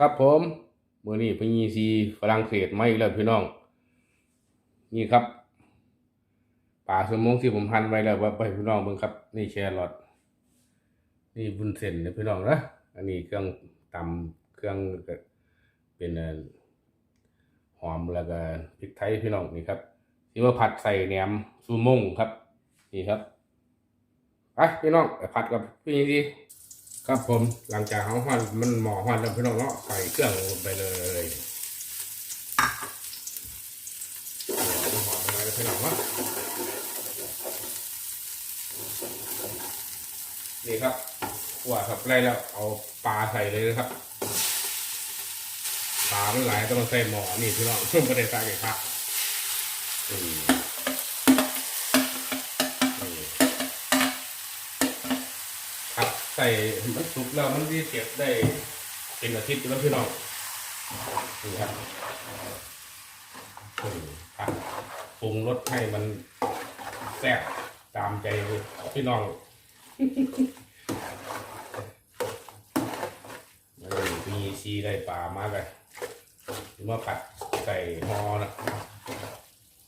ครับผมเมื่อนี้พญีซีฝรั่งเศสมาอีกแล้วพี่น้อง นี่ครับปลาสมงที่ผมพันไว้แล้วว่าไปพี่น้องเบิ่งครับ นี่แชร์รอดนี่บุญเส้นนะพี่น้องนะอันนี้เครื่องตำเครื่องเป็นหอมแล้วก็พริกไทยพี่น้องนี่ครับที่ว่าผัดใส่แหนมซูมงครับ นี่ครับไปพี่น้องไปผัดกับพี่ซี ครับผมหลังจากเขาหั่นมันหมอหั่นแล้วพี่น้องเนาะใส่เครื่องลงไปเลยหอมอะไรพี่น้องเนาะนี่ครับขั่วครับไล่แล้วเอาปลาใส่เลยนะครับปลามันหลายต้องใส่หมอนี่พี่น้องไม่ได้ใส่เลยครับอืมนี่ ครับใส่มัน สุกแล้วมันที่เก็บได้เป็นอาทิตย์แล้วพี่น้องนี่ครับอืมครับปรุงรสให้มันแซ่บตามใจพี่น้องมีซีได้ปลามากเลยมาผัดใส่หอนะ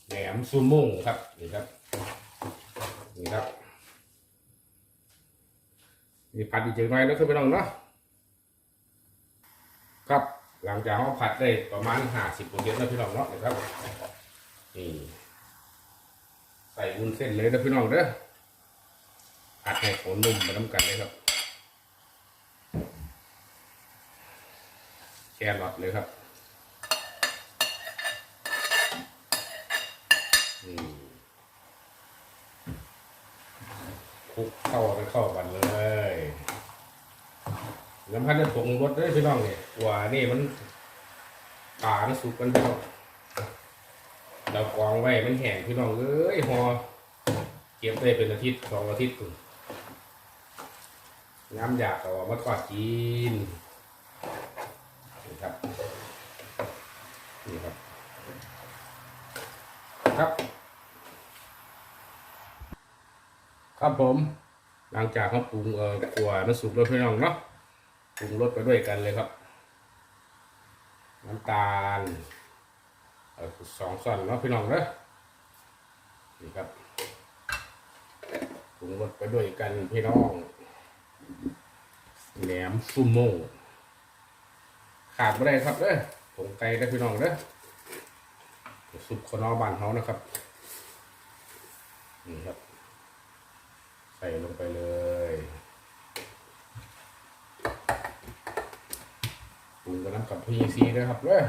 แหนมซูมุ่งครับนี่ครับนี่ครับ นี่ผัดอีกจังไรแล้วคือไปน้องเนาะครับหลังจากเราผัดได้ประมาณห้าสิบเปอร์เซ็นต์แล้วพี่น้องเนาะนะครับนี่ใส่วุ้นเส้นเลยนะพี่น้องเด้อผัดให้ขนนุ่มมาน้ำกันเลยครับแครอทเลยครับนี่คลุกเข้าไปเข้ากัน น้ำพันจะผงรสด้วยพี่น้องเนี่ยกว่านี่มันป่ามันสุกกันพี่น้องเรากองไว้มันแห้งพี่น้องเอ้ยหอเก็บได้เป็นอาทิตย์สองอาทิตย์คุณน้ำอยากเอามาทอดกินนี่ครับนี่ครับ ครับ ครับผม หลังจากเขาปรุงเอ่อขัวมันสุกแล้วพี่น้องเนาะ ปรุงรสไปด้วยกันเลยครับ น้ำตาลสองส่วนเนาะพี่น้องเนาะนี่ครับปรุงรสไปด้วยกันพี่น้องแหนมซุโมงขาดไม่ได้ครับเด้อผงไก่ได้พี่น้องเด้อซุปขนอบ้านเขานะครับ นี่ครับ ใส่ลงไปเลยปรุง กับพีซีนะครับเด้ย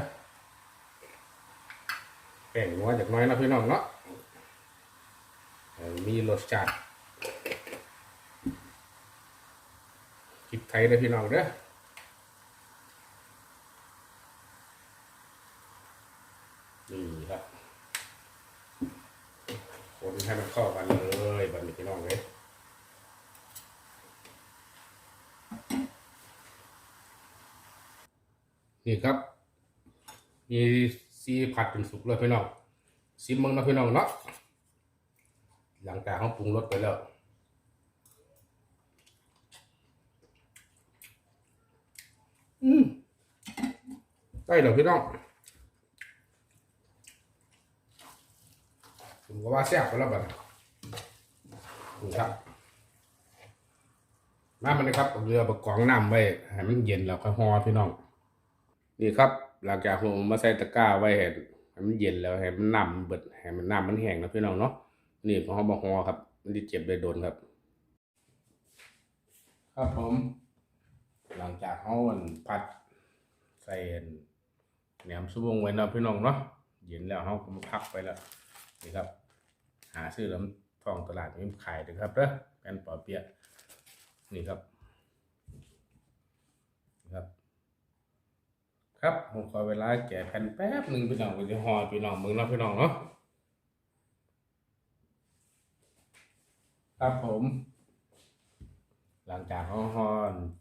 แป้งนัวจากน้อยนะพี่น้องเนาะมีรสจัดพริกไทยนะพี่น้องเด้อนี่ครับ คนให้มันเข้ากันเลยบัดนี้พี่น้องเลย นี่ครับมีซีผัดเป็นสุกเลยพี่น้องซิมมึงนะพี่น้องเนาะหลังจากเขาปรุงรสไปแล้วอืมได้เหรอพี่น้องผมก็ว่าแซ่บไปแล้วบัดนี่ครับน้ำมันนะครับเอาเรือประกองน้ำไว้ให้มันเย็นแล้วค่อยห่อพี่น้อง นี่ครับ หลังจากผมมาใส่ตะกร้าไว้ให้ให้มันเย็นแล้วให้มันน้ำเบิดให้มันน้ำมันแห้งนะพี่น้องเนาะนี่พอเขาบอกฮอครับ มันจะเจ็บได้โดนครับ ครับผม หลังจากเขามันผัดใส่แหนมซุปวงไว้เนาะพี่น้องเนาะเย็นแล้วเขาก็มาพักไปแล้วนี่ครับ หาซื้อแล้วท้องตลาดมีขายนะครับเด้อแป้นปอเปียะนี่ครับนี่ครับ ครับผมขอเวลาแกะแผ่นแป๊บหนึ่งพี่น้องก็จะห่อพี่น้องมึงนาะพี่น้องเนาะครับผม หลังจากห่อห่อ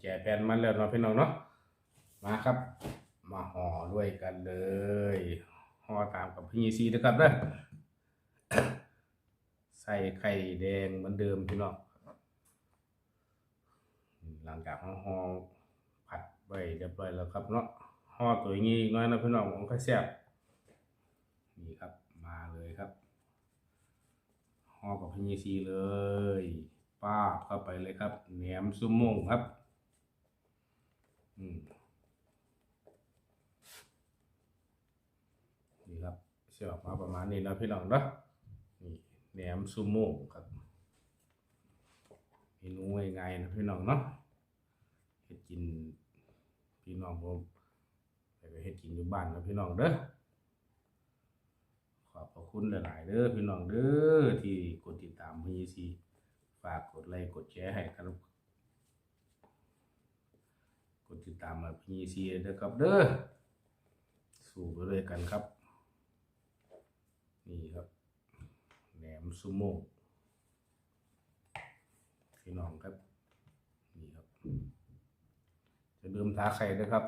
แกะแผ่นมันแล้วเนาะพี่น้องเนาะมาครับ มาห่อด้วยกันเลยห่อตามกับพี่ซีนะครับเด้อใส่ไข่แดงเหมือนเดิมพี่น้องหลังจากห่อผัดไว้เรียบร้อยแล้วครับเนาะ ห่อตัวอย่างนี้อีกหน้อยนะพี่น้องผมค่อยแซ่บนี่ครับมาเลยครับห่อกับพญซีเลยป้าบเข้าไปเลยครับแหนมซุมมงครับนี่ครับเสียออกมาประมาณนี้แล้วพี่น้องเนาะนี่แหนมซุมมงครับเมนูง่ายๆนะพี่น้องเนาะกินพี่น้องผม ไปเฮ็ดกินอยู่บ้านนะพี่น้องเด้อขอบพระคุณหลายๆเด้อพี่น้องเด้อที่กดติดตามพี่ซีฝากกดไลค์กดแชร์ให้ครับกดติดตามมาพี่ซีเด้อครับเด้อสู้ไปด้วยกันครับ นี่ครับแหนมซูโม่พี่น้องครับนี่ครับจะเดิมท้าไข่ด้วยครับ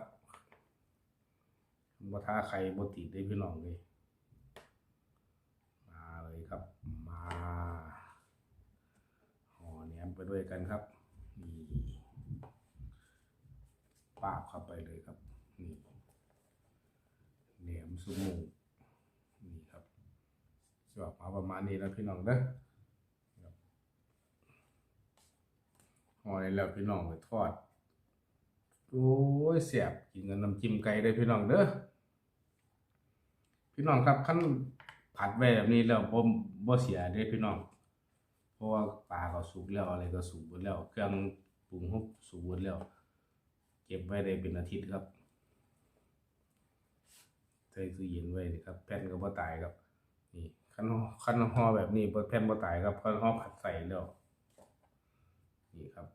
บ่ท้าไข่บ่ติดได้พี่น้องเลยมาเลยครับ มาห่อแหนมไปด้วยกันครับนี่ปาบเข้าไปเลยครับนี่แหนมซูโม่นี่ครับจะออกมาประมาณนี้แล้วพี่น้องเด้อห่อได้แล้วพี่น้องไปทอด โอ้ยเสียบกินกับน้ำจิ้มไก่ได้พี่น้องเด้อพี่น้องครับขั้นผัดไว้แบบนี้แล้วผมบ่เสียเด้พี่น้องเพราะว่าปลาก็สุกแล้วอะไรก็สุกหมดแล้ว เครื่องปรุงเขาสุกหมดแล้ว เก็บไว้ได้เป็นอาทิตย์ครับใส่ตู้เย็นไว้ครับ แผ่นก็บ่ตายครับ นี่ขั้นขั้นห่อแบบนี้แผ่นบ่ตายครับขั้นห่อผัดใส่แล้วนี่ครับ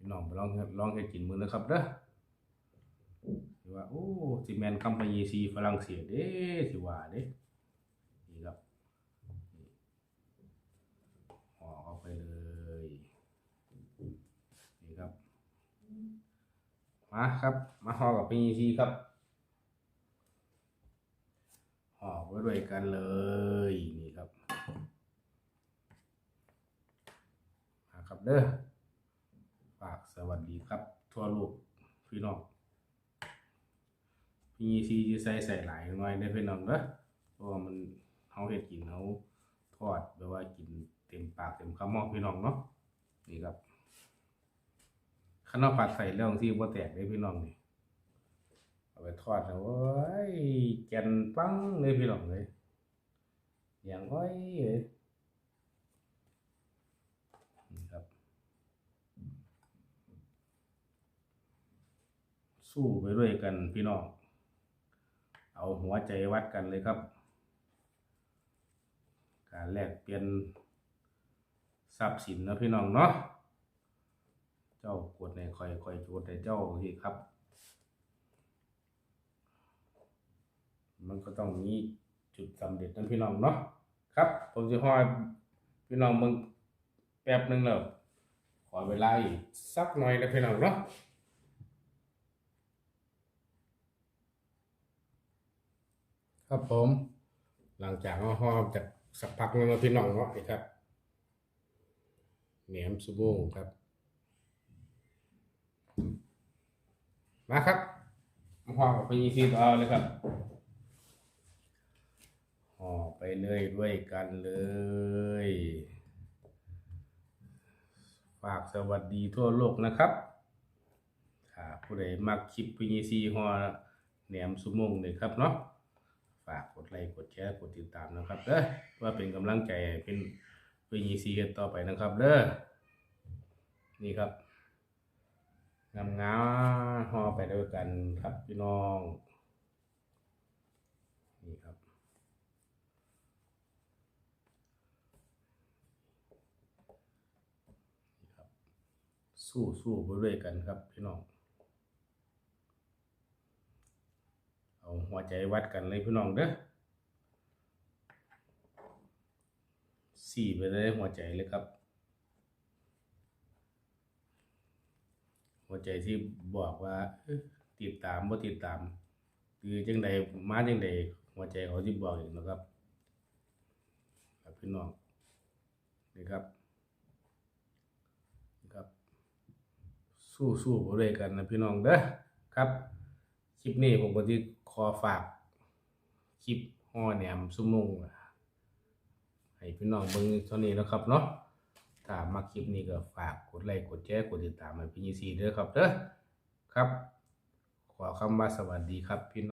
พี่น้องไปลองลองเฮ็ดกินมือนะครับเด้อสิว่าโอ้สิแม่นคำพญีซีฝรั่งเศสเด้สิว่าเด้นี่ครับห่อเข้าไปเลยนี่ครับมาครับ มาห่อกับพญีซีครับห่อไว้ด้วยกันเลยนี่ครับมาครับเด้อ วัสดีครับทั่วโลกพี่น้องพี่ซีจะใส่ใส่หลายหน่อยได้พี่น้องเด้อเพราะว่ามันเฮาเฮ็ดกินเฮาทอดแบบว่ากินเต็มปากเต็มคำเนาะพี่น้องเนาะนี่ครับข้าวผัดใส่แล้วที่บ่แตกเลยพี่น้องนี่เอาไปทอดแล้วโอ้ยแกนปังเลยพี่น้องเลยอย่างอ้เลยนี่ครับ สู้ไปด้วยกันพี่น้อง เอาหัวใจวัดกันเลยครับ การแลกเปลี่ยนทรัพย์สินนะพี่น้องเนาะ เจ้ากดในคอยคอยกดในเจ้าที่ครับ มันก็ต้องมีจุดสำเร็จนั่นพี่น้องเนาะ ครับ ผมจะห้อยพี่น้องมึงแป๊บหนึงแล้วขอเวลาอีกสักหน่อยนะพี่น้องเนาะ ครับผม หลังจากห่อจากสักพักนึงแล้วพี่น้องเนาะนี่ครับแหนมซูโม่ครับ มาครับห่อกับไปยีซีต่อเลยครับห่อไปเลยด้วยกันเลยฝากสวัสดีทั่วโลกนะครับถ้าผู้ใดมักคลิปพีซีห่อแหนมซูโม่เลยครับเนาะ ฝากกดไลค์กดแชร์กดติดตามนะครับเด้อเพื่อเป็นกำลังใจเป็นวียีซีกันต่อไปนะครับเด้อนี่ครับงามงาห่อไปด้วยกันครับพี่น้องนี่ครับนี่ครับสู้สู้ไปด้วยกันครับพี่น้อง เอาหัวใจวัดกันเลยพี่น้องเด้อสี่ไปเลยหัวใจเลยครับ หัวใจที่บอกว่าติดตามบ่ติดตาม คือจังใดมาจังใดหัวใจเขาที่บอกอยู่นะครับครับพี่น้องนี่ครับนะครับ สู้สู้ไปด้วยกันนะพี่น้องเด้อครับคลิปนี้ผมก็ที่ ขอฝากคลิปห่อแหนมสุมงให้พี่น้องเบิ่งเท่านี้นะครับเนาะถ้ามาคลิปนี้ก็ฝากกดไลค์กดแชร์กดติดตามให้พี่ยีซีเด้อครับเด้อครับ ขอคำว่าสวัสดีครับพี่